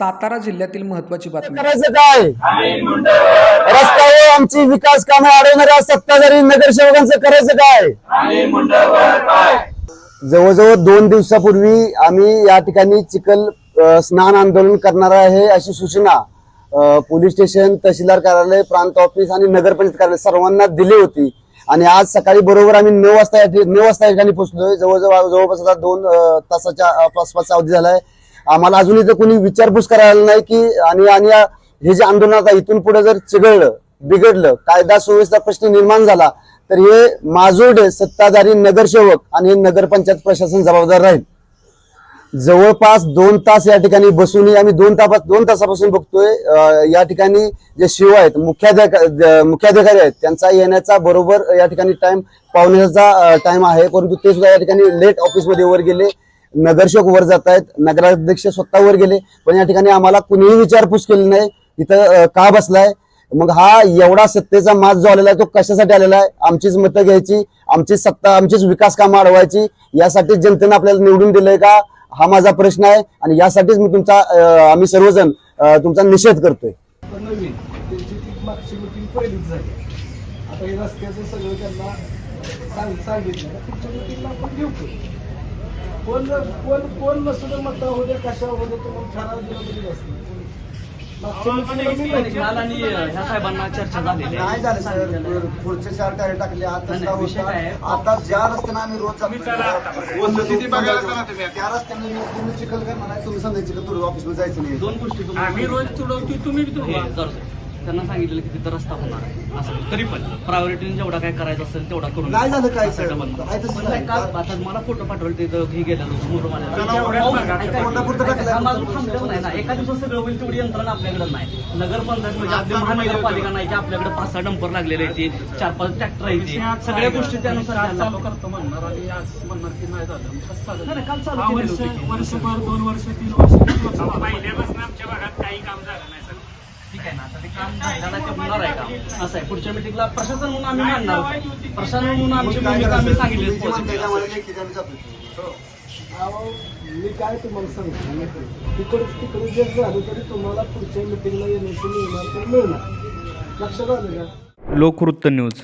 सातारा जिल्ह्यातील महत्वाची बातमी. करायचं काय? रस्त्यावर आमची विकास कामे अडवणाऱ्या सत्ताधारी नगरसेवकांचं करायचं काय? जवळजवळ दोन दिवसापूर्वी आम्ही या ठिकाणी चिखल अ, स्नान आंदोलन करणार आहे अशी सूचना अ, पोलीस स्टेशन तहसीलदार कार्यालय प्रांत ऑफिस आणि नगरपंचायत कार्यालय सर्वांना दिली होती. आणि आज सकाळी बरोबर आम्ही नऊ वाजता या ठि- नऊ वाजता या ठिकाणी पोहोचलोय. जवळजवळ जवळपास आता दोन अ, तासाच्या आसपासचा अवधी झालाय. आम्हाला अजूनही तर कोणी विचारपूस करायला नाही की आणि आणि हे जे आंदोलन आता इथून पुढे जर चिघळलं बिघडलं कायदा सुव्यवस्था प्रश्न निर्माण झाला तर हे माजोडे सत्ताधारी नगरसेवक आणि हे नगरपंचायत प्रशासन जबाबदार राहील. जवळपास दोन तास या ठिकाणी बसूनही आम्ही दोन तास दोन तासापासून बघतोय या ठिकाणी जे शिव आहेत मुख्याधिकारी मुख्याधिकारी आहेत त्यांचा येण्याचा बरोबर या ठिकाणी टाइम पावण्याचा टाइम आहे परंतु ते सुद्धा या ठिकाणी लेट ऑफिसमध्ये वर गेले. नगरसेवक वर जात आहेत. नगराध्यक्ष स्वतः वर गेले. पण या ठिकाणी आम्हाला कुणीही विचारपूस केली नाही. इथं का बसलाय? मग हा एवढा सत्तेचा मास जो आलेला आहे तो कशासाठी आलेला आहे? आमचीच मतं घ्यायची आमचीच सत्ता आमचीच विकास कामं अडवायची यासाठी जनतेनं आपल्याला निवडून दिलंय का? हा माझा प्रश्न आहे. आणि यासाठीच मी तुमचा आम्ही सर्वजण तुमचा निषेध करतोय. आता कोण कोण कोण नसतं मत होते कशा होते तुम्हाला ठराव दिला तरी नसतं मागच्या meeting ला मी नव्हतो. काल आणि ह्या साहेबांना चर्चा झालेली आहे. नाही झालं सांगितलेलं सर. पुढचे चार टायर टाकले आता विषय काय? आता ज्या रस्त्याने आम्ही रोज त्या रस्त्याने तुम्ही चिखल करणार आहे तुम्ही सांगायचं का तुला ऑफिसला जायचं नाही. दोन गोष्टी आम्ही रोज तुडवतो तुम्ही बी तुडवा जर- त्यांना सांगितलेलं की तिथं रस्ता होणार आहे असं तरी पण प्रायोरिटीने जेवढा काय करायचं असेल तेवढा करून नाही झालं काय. काल आता मला फोटो पाठवले तिथं हे. हा, थांबलेलं नाही ना एका दिवसात सगळं होईल तेवढी यंत्रणा आपल्याकडे नाही नगरपंचायत म्हणजे आपली महानगरपालिका नाही की आपल्याकडे पाच सहा डंपर लागलेले आहेत ते, चार पाच ट्रॅक्टर आहेत ते. सगळ्या गोष्टी त्यानुसार चालू. करतो म्हणणार आणि आज म्हणणार की नाही झालं काल चालू हा, वर्ष. वर्षभर दोन वर्ष तीन वर्ष? पहिल्यापासून आमच्या भागात काही काम झालं नाही ठीक आहे ना आता ते काम झालं नाही ते होणार आहे का? असं आहे पुढच्या मिटिंगला प्रशासन म्हणून आम्ही मानणार प्रशासन म्हणून आमची भूमिका आम्ही सांगितली अहो, मी काय तुम्हाला सांगतो तिकडे तिकडे जर झालं तरी तुम्हाला पुढच्या मिटिंगला येण्याची मिळणार तर मिळणार? लक्षात आलं का? लोकवृत्त न्यूज.